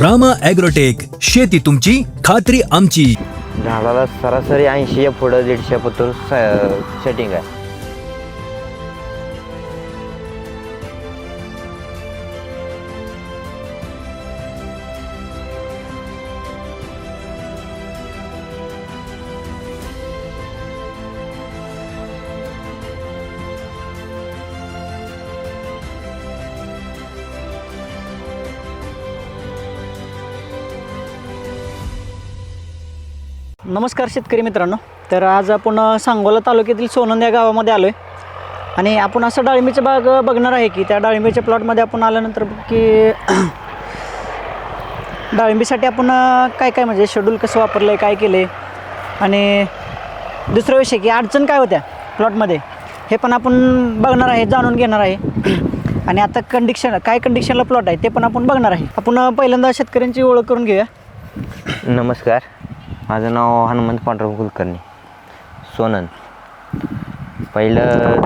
Rama agrotech शेती तुमची खात्री आमची. झाडाला सरासरी ऐंशी या पुढं दीडशे पत्र सेटिंग आहे. नमस्कार शेतकरी मित्रांनो. तर आज आपण सांगोला तालुक्यातील सोनंद या गावामध्ये आलो आहे आणि आपण असं डाळिंबीचं बाग बघणार आहे की त्या डाळिंबीच्या प्लॉटमध्ये आपण आल्यानंतर की डाळिंबीसाठी आपण काय काय म्हणजे शेड्यूल कसं वापरलं आहे काय केलं आहे आणि दुसरा विषय की अडचण काय होत्या प्लॉटमध्ये हे पण आपण बघणार आहे जाणून घेणार आहे. आणि आता कंडिशन काय कंडिशनला प्लॉट आहे ते पण आपण बघणार आहे. आपण पहिल्यांदा शेतकऱ्यांची ओळख करून घेऊया. नमस्कार. माझं नाव हनुमंत पांडुरंग कुलकर्णी. सोनन. पहिलं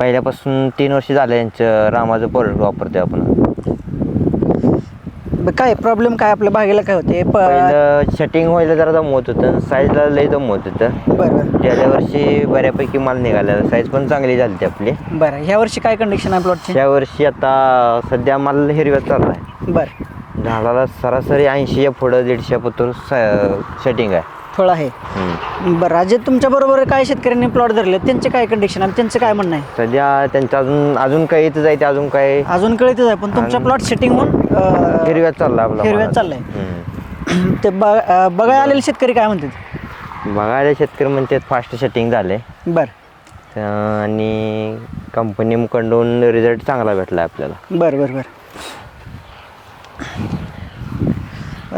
पहिल्यापासून तीन वर्ष झालं यांचं रामाचं प्रोडक्ट वापरतोय आपण ब- काय प्रॉब्लेम काय? आपल्या बागेला काय होते प पहिलं शटिंग व्हायला जरा दमवत होतं साईजला लई दमवत होतं. बरं. गेल्या वर्षी बऱ्यापैकी माल निघाला. साईज पण चांगली झाली होती आपली. बरं ह्या वर्षी काय कंडिशन आहे प्लॉटची या वर्षी आता सध्या माल हिरव्यात चालला आहे बरं. झाडाला सरासरी ऐंशी या पुढं दीडशे पत्र सेटिंग आहे. फळ आहे. हम्म. बरं अजय तुमच्या बरोबर काय शेतकऱ्यांनी प्लॉट धरले त्यांचे काय कंडिशन आहे त्यांचं काय म्हणणं आहे? सध्या त्यांचं अजून अजून काही इथं जायचं अजून काय अजून कळतच आहे पण तुमचा प्लॉट सेटिंग म्हणून अं, हिरव्यात चालला आपला हिरव्यात माल. चाललाय. हम्म. ते अं, बघायला आलेले शेतकरी काय म्हणतात? बघायला शेतकरी म्हणतात फास्ट सेटिंग झाले बरं. आणि कंपनीकडून रिझल्ट चांगला भेटला आपल्याला. बरं बरं बरं.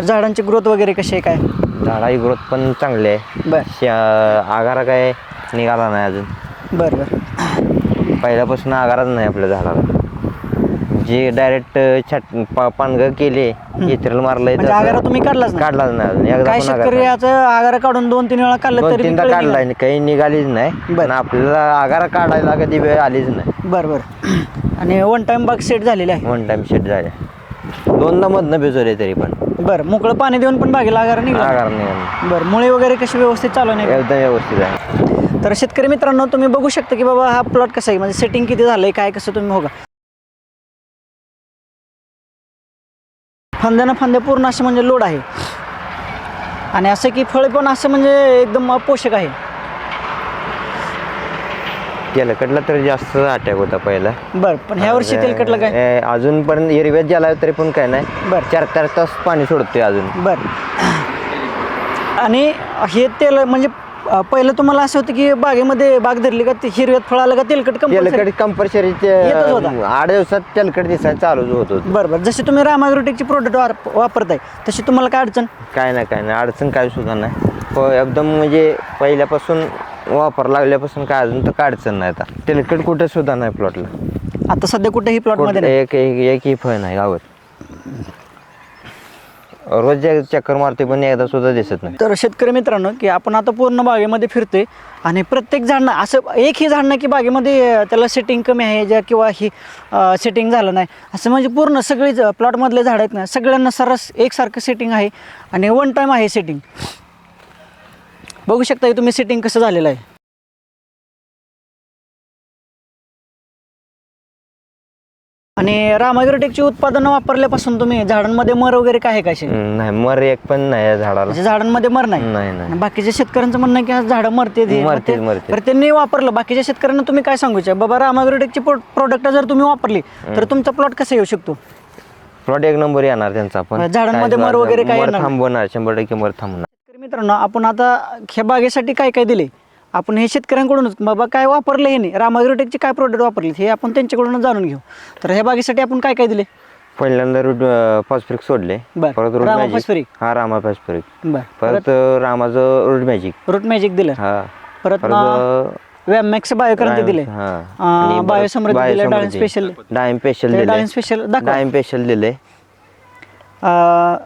झाडांची ग्रोथ वगैरे कशी आहे काय? झाडाची ग्रोथ पण चांगली आहे. बरं. शा- आगारा काय निघाला नाही अजून. बरं बरं. पहिल्यापासून आगारच नाही आपल्या झाडाला. जे डायरेक्ट छाट पा- पानगं केले इतरल मारलंय म्हणजे आगारा तुम्ही काढलाच नाही? काढलाच नाही अजून. एकदा काय पण आगार शेतकरी. याचं आगारा काढून दोन तीन वेळा काढलं दोन तरी तीनदा काढलाय. काही निघालीच नाही. बरं. आपल्याला आगारा काढायला कधी वेळ आलीच नाही. बरं बरं. आणि वन टाइम बाग सेट झालेली आहे. वन टाइम शेट झाले. दोनदा मधनं भिजवले तरी पण. बरं मोकळं पाणी देऊन पण बागेला आगार निघाला. आगार निघाला. बरं मुळे वगैरे कशी व्यवस्थित चालू नाही एकदम व्यवस्थित आहे. तर शेतकरी मित्रांनो तुम्ही बघू शकता की बाबा हा प्लॉट कसा आहे? म्हणजे सेटिंग किती झालंय काय कसं तुम्ही बघा फांद्यानं फांद्या पूर्ण असं म्हणजे लोड आहे. आणि असं की फळ पण असं म्हणजे एकदम पोषक आहे. तेलकटला तर जास्त अटॅक होता पहिला. बरं पण ह्या वर्षी तेलकटलं काय? ए, अजून पण हिरव्यात गेला तरी पण काय नाही. बरं. चार चार तास पाणी सोडतोय अजून. बरं. आणि हे तेल म्हणजे अं, पहिलं तुम्हाला असं होतं की बागेमध्ये बाग धरली का ते हिरव्यात फळ आलं का तेलकट? तेलकट कंपल्सरी येतच होता. आठ दिवसात तेलकट दिसायला चालूच होत होतं. बरं बरं. जसे तुम्ही रामाग्रोटेकची प्रोडक्ट वापरताय तशी तुम्हाला काय अडचण? काय नाही काय नाही. अडचण काय सुद्धा नाही. हो एकदम म्हणजे पहिल्यापासून वापर लागल्यापासून काय अजून तर काय अडचण नाही आता. तेलकट कुठे सुद्धा नाही प्लॉटला आता सध्या कुठेही प्लॉटमध्ये नाही? एक एक एकही फळ नाही गावात. रोज जे चक्कर मारते पण एकदा सुद्धा दिसत नाही. तर शेतकरी मित्रांनो की आपण आता पूर्ण बागेमध्ये फिरतोय आणि प्रत्येक झाडनं असं एकही झाड नाही की बागेमध्ये अं, त्याला सेटिंग कमी आहे ज्या किंवा ही सेटिंग झालं नाही. असं म्हणजे पूर्ण सगळी प्लॉटमधले झाड आहेत ना सगळ्यांना सरस एकसारखं सेटिंग आहे आणि वन टाईम आहे सेटिंग बघू शकता तुम्ही सेटिंग कसं झालेलं आहे. आणि रामाग्रोटेकची उत्पादनं वापरल्यापासून तुम्ही झाडांमध्ये मर वगैरे काय आहे का असे? हम्म, नाही मर एक पण नाही या झाडाला. म्हणजे झाडांमध्ये मर नाही? नाही आणि बाकीच्या शेतकऱ्यांचं म्हणणं आहे की आज झाडं मरते मरतील, मरतील. तर त्यांनी वापरलं. बाकीच्या शेतकऱ्यांना तुम्ही काय सांगू इच्छा बाबा रामाग्रोटेकची प्रोडक्ट जर तुम्ही वापरली तर तुमचा प्लॉट कसा येऊ शकतो? प्लॉट एक नंबर येणार त्यांचा पण. झाडांमध्ये काय मर वगैरे काय मर येणार? थांबवणार शंभर टक्के मर थांबणार मित्रांनो आपण आता ह्या बागेसाठी काय काय दिले? आपण हे शेतकऱ्यांकडूनच बाबा काय वापरलं हे नाही? रामाग्रोटेकचे काय प्रोडक्ट वापरले? हे आपण त्यांच्याकडूनच जाणून घेऊ. तर ह्या बागेसाठी आपण काय काय दिले? पहिल्यांदा रूट फॉस्फरिक सोडले. बर. परत रूट रामा मॅजिक. हा रामा फॉस्फरिक बरं. परत रामाचं रूट मॅजिक रूट मॅजिक दिलं. हा. परत परत व्यामॅक्स बायोक्रांती दिले. हा. अं, बायोसमृद्धी दिले डाळिंब स्पेशल डाळिंब स्पेशल ते दिले. डाळिंब दाखवा. डाळिंब स्पेशल दिले.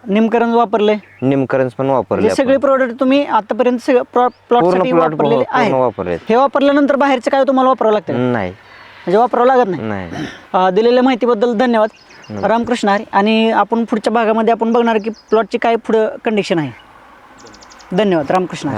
निमकरण वापरले. निमकरंज पण वापरले हे सगळे प्रोडक्ट तुम्ही आतापर्यंत प्लॉट पूर्णसाठी प्लॉट वापरलेले पूर्ण आहे. वापरले हे वापरल्यानंतर बाहेरचं काय तुम्हाला वापरावं लागतं? नाही. म्हणजे वापरावं लागत नाही? दिलेल्या माहितीबद्दल धन्यवाद. रामकृष्ण हरी आणि आपण पुढच्या भागामध्ये आपण बघणार की प्लॉटची काय पुढं कंडिशन आहे. धन्यवाद रामकृष्ण.